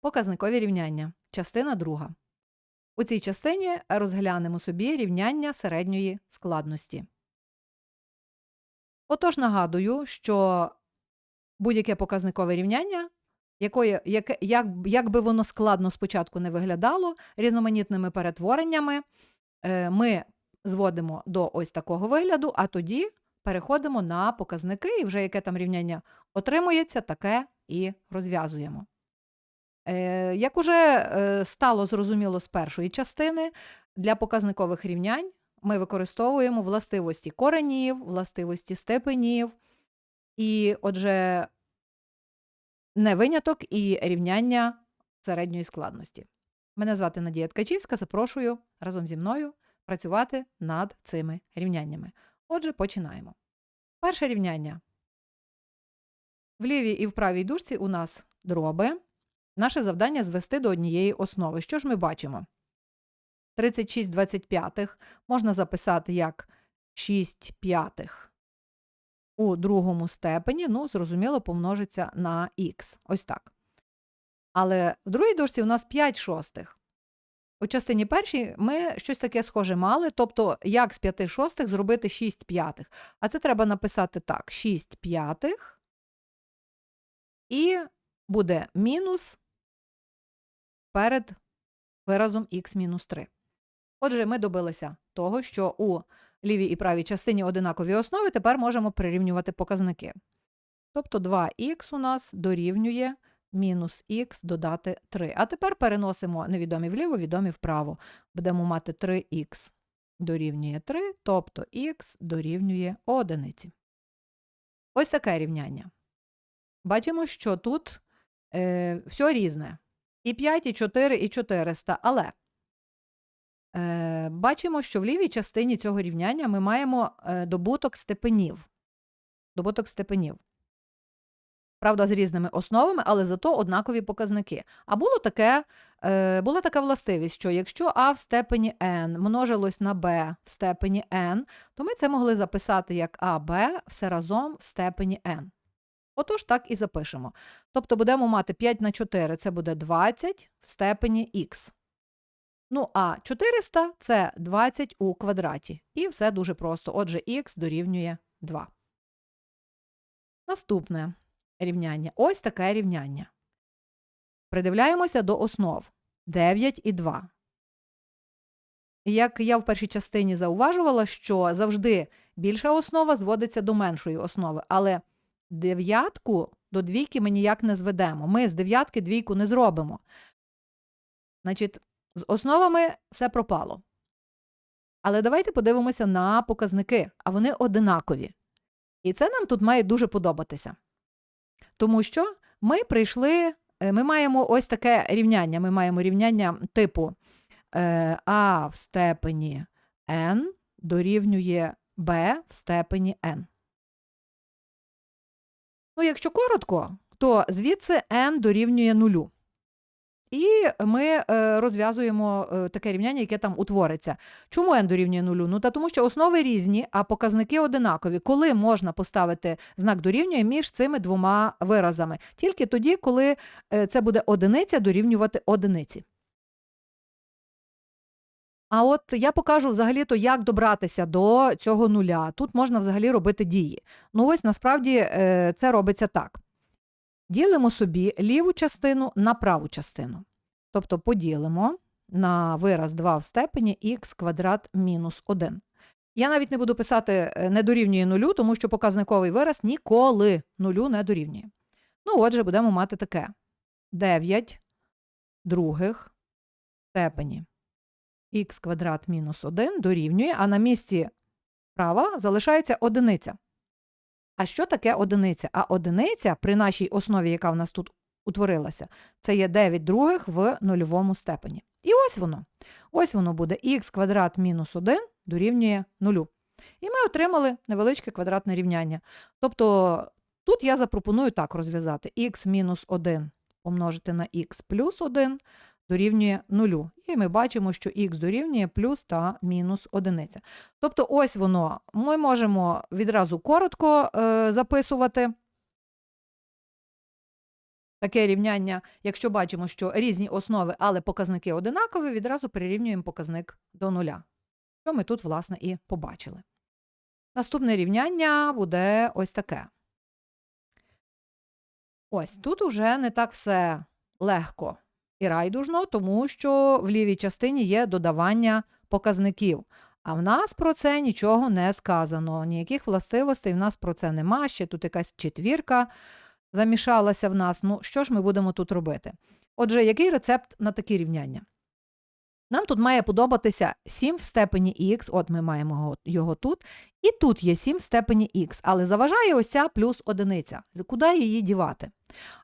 Показникові рівняння. Частина друга. У цій частині розглянемо собі рівняння середньої складності. Отож, нагадую, що будь-яке показникове рівняння, якої, яке, як, як би воно складно спочатку не виглядало, різноманітними перетвореннями е, ми зводимо до ось такого вигляду, а тоді переходимо на показники, і вже яке там рівняння отримується, таке і розв'язуємо. Е, Як уже е, стало зрозуміло з першої частини, для показникових рівнянь ми використовуємо властивості коренів, властивості степенів, і, отже, не виняток і рівняння середньої складності. Мене звати Надія Ткачівська, запрошую разом зі мною працювати над цими рівняннями. Отже, починаємо. Перше рівняння. В лівій і в правій дужці у нас дроби. Наше завдання звести до однієї основи. Що ж ми бачимо? 36 25 можна записати як 6 п'ятих у другому степені, ну, зрозуміло, помножиться на х. Ось так. Але в другій дужці у нас 5 шостих. У частині першій ми щось таке схоже мали, тобто як з 5 шостих зробити 6 п'ятих. А це треба написати так: 6 п'ятих і буде мінус перед виразом х-3. Отже, ми добилися того, що у лівій і правій частині одинакові основи тепер можемо прирівнювати показники. Тобто 2х у нас дорівнює мінус х додати 3. А тепер переносимо невідомі вліво, відомі вправо. Будемо мати 3х дорівнює 3, тобто х дорівнює одиниці. Ось таке рівняння. Бачимо, що тут е, все різне. І 5, і 4, і 400. Але е, бачимо, що в лівій частині цього рівняння ми маємо е, добуток степенів. Добуток степенів. Правда, з різними основами, але зато однакові показники. А було таке, е, була така властивість, що якщо а в степені n множилось на b в степені n, то ми це могли записати як аб все разом в степені n. Отож, так і запишемо. Тобто будемо мати 5 на 4, це буде 20 в степені х. Ну, а 400 це 20 у квадраті. І все дуже просто. Отже, х дорівнює 2. Наступне рівняння. Ось таке рівняння. Придивляємося до основ 9 і 2. Як я в першій частині зауважувала, що завжди більша основа зводиться до меншої основи, але дев'ятку до двійки ми ніяк не зведемо. Ми з дев'ятки двійку не зробимо. Значить, з основами все пропало. Але давайте подивимося на показники, а вони одинакові. І це нам тут має дуже подобатися. Тому що ми прийшли, е, ми маємо ось таке рівняння. Ми маємо рівняння типу е, А в степені n дорівнює b в степені n. Ну, якщо коротко, то звідси n дорівнює нулю. І ми е, розв'язуємо е, таке рівняння, яке там утвориться. Чому n дорівнює нулю? Ну, та тому що основи різні, а показники одинакові. Коли можна поставити знак дорівнює між цими двома виразами? Тільки тоді, коли е, це буде одиниця дорівнювати одиниці. А от я покажу взагалі-то, як добратися до цього нуля. Тут можна взагалі робити дії. Ну ось насправді е, це робиться так. Ділимо собі ліву частину на праву частину. Тобто поділимо на вираз 2 в степені х квадрат мінус 1. Я навіть не буду писати е, не дорівнює нулю, тому що показниковий вираз ніколи нулю не дорівнює. Ну, отже, будемо мати таке. 9 других степені х квадрат мінус 1 дорівнює, а на місці права залишається одиниця. А що таке одиниця? А одиниця при нашій основі, яка в нас тут утворилася, це є 9 других в нульовому степені. І ось воно. Ось воно буде х квадрат мінус 1 дорівнює 0. І ми отримали невеличке квадратне рівняння. Тобто тут я запропоную так розв'язати х мінус 1 помножити на х плюс 1 дорівнює 0. І ми бачимо, що х дорівнює плюс та мінус одиниця. Тобто ось воно. Ми можемо відразу коротко е, записувати. таке рівняння, якщо бачимо, що різні основи, але показники одинакові, відразу прирівнюємо показник до нуля. Що ми тут, власне, і побачили. Наступне рівняння буде ось таке. Ось тут уже не так все легко і райдужно, тому що в лівій частині є додавання показників. А в нас про це нічого не сказано. Ніяких властивостей в нас про це нема. Ще тут якась четвірка замішалася в нас. Ну, що ж ми будемо тут робити? Отже, який рецепт на такі рівняння? Нам тут має подобатися 7 в степені х, от ми маємо його- тут, і тут є 7 в степені х, але заважає ось ця плюс одиниця. Куди її дівати?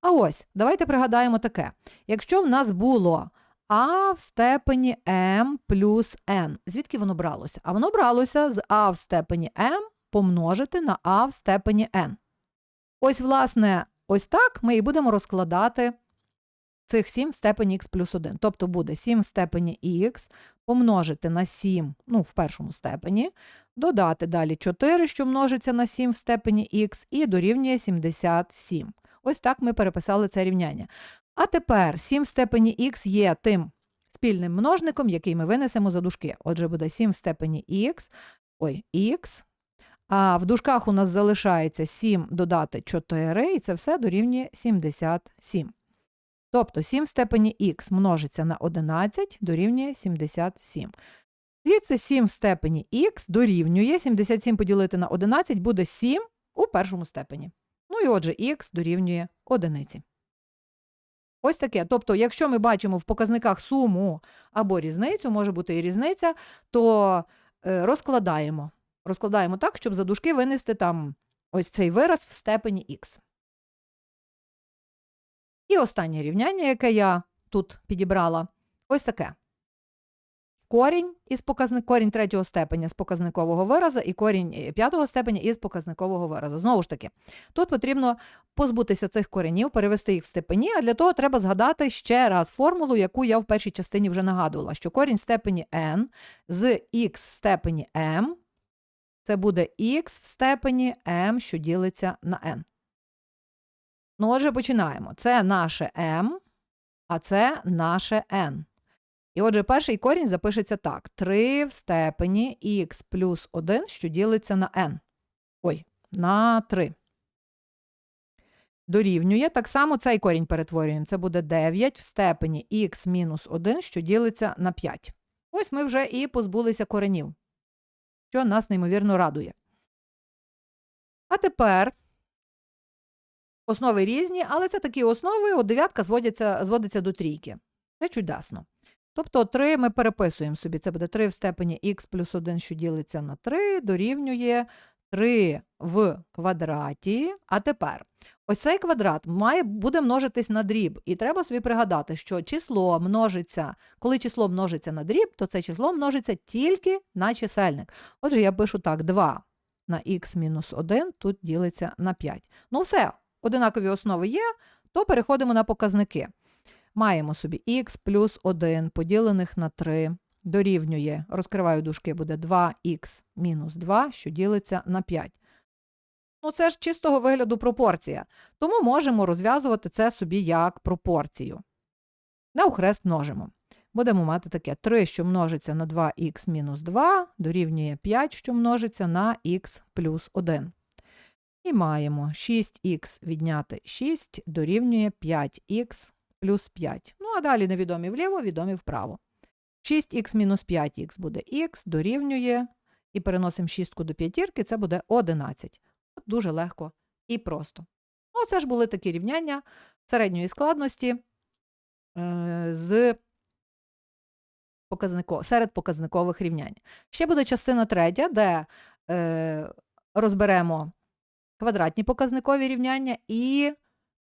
А ось, давайте пригадаємо таке. Якщо в нас було а в степені m плюс n, звідки воно бралося? А воно бралося з а в степені m помножити на а в степені n. Ось, власне, ось так ми і будемо розкладати цих 7 в степені х плюс 1. Тобто буде 7 в степені х помножити на 7, ну, в першому степені, додати далі 4, що множиться на 7 в степені х, і дорівнює 77. Ось так ми переписали це рівняння. А тепер 7 в степені х є тим спільним множником, який ми винесемо за дужки. Отже, буде 7 в степені х, ой, х, а в дужках у нас залишається 7 додати 4, і це все дорівнює 77. Тобто 7 в степені х множиться на 11 дорівнює 77. Звідси 7 в степені х дорівнює 77 поділити на 11 буде 7 у першому степені. Ну і отже, х дорівнює 1. Ось таке. Тобто, якщо ми бачимо в показниках суму або різницю, може бути і різниця, то е, розкладаємо. Розкладаємо так, щоб за дужки винести там ось цей вираз в степені х. І останнє рівняння, яке я тут підібрала, ось таке. Корінь із показник, корінь третього степеня з показникового вираза і корінь е, п'ятого степеня із показникового вираза. Знову ж таки, тут потрібно позбутися цих коренів, перевести їх в степені, а для того треба згадати ще раз формулу, яку я в першій частині вже нагадувала, що корінь степені n з х в степені m це буде х в степені m, що ділиться на n. Ну, отже, починаємо. Це наше m, а це наше n. І отже, перший корінь запишеться так: 3 в степені х плюс 1, що ділиться на n. Ой, на 3. Дорівнює. Так само цей корінь перетворюємо. Це буде 9 в степені х мінус 1, що ділиться на 5. Ось ми вже і позбулися коренів, що нас неймовірно радує. А тепер основи різні, але це такі основи, от дев'ятка зводиться, зводиться до трійки. Це чудесно. Тобто 3 ми переписуємо собі. Це буде 3 в степені х плюс 1, що ділиться на 3, дорівнює 3 в квадраті. А тепер ось цей квадрат має, буде множитись на дріб. І треба собі пригадати, що число множиться, коли число множиться на дріб, то це число множиться тільки на чисельник. Отже, я пишу так, 2 на х мінус 1 тут ділиться на 5. Ну все, одинакові основи є, то переходимо на показники. Маємо собі х плюс 1 поділених на 3 дорівнює, розкриваю дужки, буде 2х мінус 2, що ділиться на 5. Ну, це ж чистого вигляду пропорція. Тому можемо розв'язувати це собі як пропорцію. Навхрест множимо. Будемо мати таке 3, що множиться на 2х мінус 2, дорівнює 5, що множиться на х плюс 1. І маємо 6х відняти 6 дорівнює 5х плюс 5. Ну, а далі невідомі вліво, відомі вправо. 6х мінус 5х буде х, дорівнює, і переносимо 6 до п'ятірки, це буде 11. От Дуже легко і просто. Ну, це ж були такі рівняння середньої складності е, з показнико, серед показникових рівнянь. Ще буде частина третя, де е, розберемо квадратні показникові рівняння і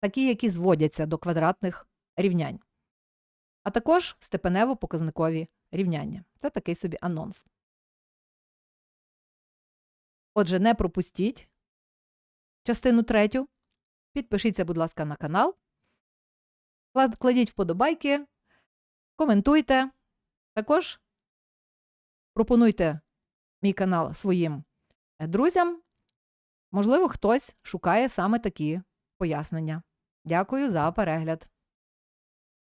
такі, які зводяться до квадратних рівнянь. А також степенево-показникові рівняння. Це такий собі анонс. Отже, не пропустіть частину третю. Підпишіться, будь ласка, на канал. Кладіть вподобайки, коментуйте. Також пропонуйте мій канал своїм е, друзям. Можливо, хтось шукає саме такі пояснення. Дякую за перегляд.